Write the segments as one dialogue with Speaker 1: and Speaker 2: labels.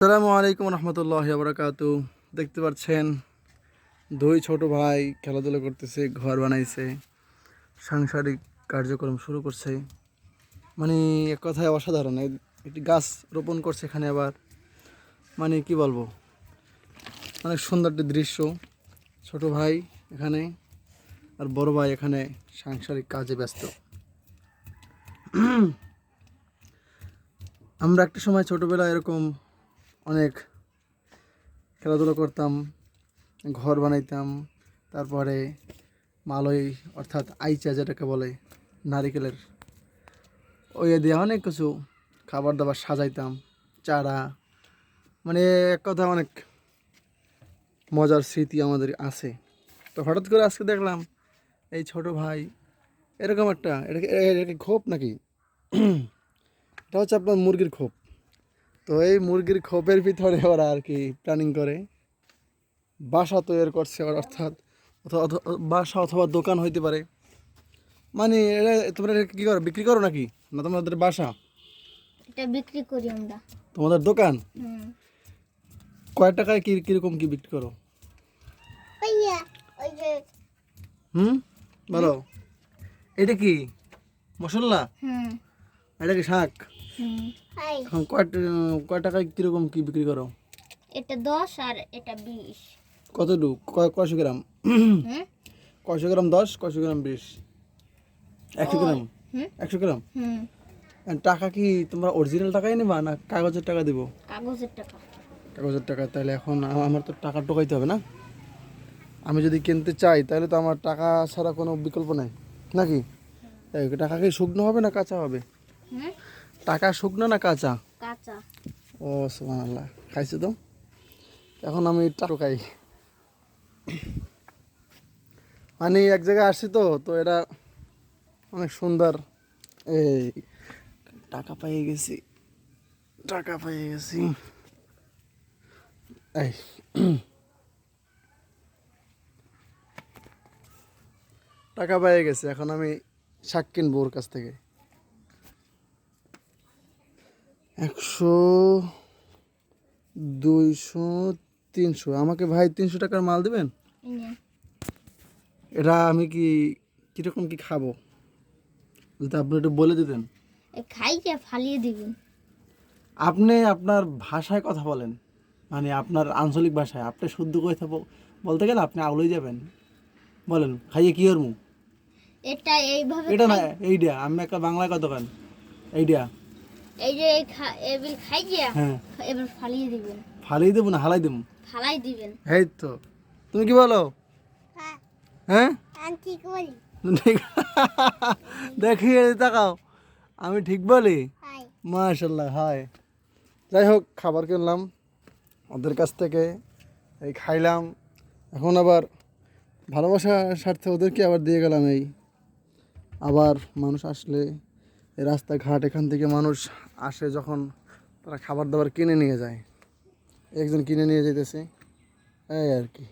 Speaker 1: আসসালামু আলাইকুম রহমতুল্লাহ বরকাত দেখতে পাচ্ছেন, দুই ছোট ভাই খেলাধুলা করতেছে, ঘর বানাইছে, সাংসারিক কার্যক্রম শুরু করছে। মানে এক কথায় অসাধারণ একটি গাছ রোপণ করছে এখানে আবার। মানে কি বলব, অনেক সুন্দর একটি দৃশ্য। ছোট ভাই এখানে আর বড় ভাই এখানে সাংসারিক কাজে ব্যস্ত। আমরা একটা সময় ছোটোবেলায় এরকম অনেক খেলাধুলা করতাম, ঘর বানাইতাম, তারপরে মালই অর্থাৎ আইচা যেটাকে বলে, নারিকেলের। ওই দিয়ে অনেক কিছু খাবার দাবার সাজাইতাম, চারা মানে এক কথা অনেক মজার স্মৃতি আমাদের আছে। তো হঠাৎ করে আজকে দেখলাম এই ছোট ভাই, এরকম একটা, এটা খোপ নাকি? এটা হচ্ছে আপনার মুরগির খোপ। তো এই মুরগির খোপের ভিতরে ওরা আর কি প্ল্যানিং করে। বাসা তৈরি করছে ওরা অর্থাৎ বাসা অথবা দোকান হইতে পারে। মানে এটা তোমরা কী করো বিক্রি করো নাকি? না তোমাদের বাসা?
Speaker 2: এটা বিক্রি করি আমরা।
Speaker 1: তোমাদের দোকান?
Speaker 2: হুম।
Speaker 1: কয় টাকায় কি কীরকম কি বিক্রি করো?
Speaker 2: ভাইয়া ওই যে
Speaker 1: হুম? বলো। এটা কি? মশলা?
Speaker 2: হুম।
Speaker 1: এটা কি শাক? এখন কয় কয় টাকায় কীরকম কি বিক্রি করো?
Speaker 2: এটা দশ আর এটা বিশ।
Speaker 1: কতটুকু? কয় কয়শো গ্রাম? কয়শো গ্রাম দশ কয়শো গ্রাম বিশ? একশো গ্রাম? একশো গ্রাম? আর টাকা কি তোমরা অরিজিনাল টাকাই নেবা না কাগজের টাকা দিব?
Speaker 2: কাগজের টাকা।
Speaker 1: কাগজের টাকা তাহলে এখন আমার তো টাকা টোকাইতে হবে না। আমি যদি কিনতে চাই তাহলে তো আমার টাকা ছাড়া কোনো বিকল্প নেই। নাকি? টাকা কি শুকনো হবে না কাঁচা হবে? টাকা শুকনো না কাঁচা?
Speaker 2: কাঁচা।
Speaker 1: ও সুমান আল্লাহ খাইছো তো? এখন আমি টোকাই মানে এক জায়গায় আসছি তো তো এটা অনেক সুন্দর। এই টাকা পাইয়ে গেছি। টাকা পেয়ে গেছি। এই। টাকা পাইয়ে গেছে এখন আমি শাক কিনবো ওর কাছ থেকে। একশো দুইশো তিনশো। আমাকে ভাই তিনশো টাকার মাল দেবেন? এটা আমি কি কীরকম কি খাব? যদি আপনি একটু বলে দিতেন।
Speaker 2: খাইকে ফালিয়ে দিবেন।
Speaker 1: আপনি আপনার ভাষায় কথা বলেন। মানে আপনার আঞ্চলিক ভাষায়। আপনি শুদ্ধ কথা বলতে গেলে আপনি আউলেই যাবেন। বলেন খাইয়ে কি করমু
Speaker 2: এটা এইভাবে
Speaker 1: এটা না এইটা আমি একটা বাংলায় কথা কেন। এইটা
Speaker 2: এই যে এই খা- এবার খাইয়া
Speaker 1: হ্যাঁ।
Speaker 2: এবার ফালিয়ে দিবেন।
Speaker 1: ফালিয়ে দেবো না হালাই দেবো।
Speaker 2: ফালাই দিবেন।
Speaker 1: এই তো। তুমি কি বলো? হ্যাঁ।
Speaker 2: আমি ঠিক বলি।
Speaker 1: দেখি তাকাও। আমি ঠিক বলি?
Speaker 2: হাই।
Speaker 1: মাশাল্লাহ হায় যাই হোক খাবার কিনলাম। ওদের কাছ থেকে এই খাইলাম। এখন আবার ভালোবাসার স্বার্থে ওদেরকে আবার দিয়ে গেলাম এই। আবার মানুষ আসলে রাস্তাঘাট, এখান থেকে মানুষ আসে যখন তারা খাবার দাবার কিনে নিয়ে যায়। একজন কিনে নিয়ে যেতেছে এই আর কি।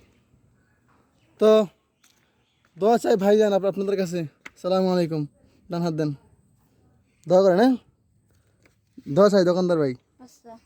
Speaker 1: তো দোয়া চাই ভাইজান আপ- আপনাদের কাছে। সালামু আলাইকুম। ডান হাত দেন। দোয়া করেন হ্যাঁ? দোয়া চাই দোকানদার ভাই।
Speaker 2: আচ্ছা।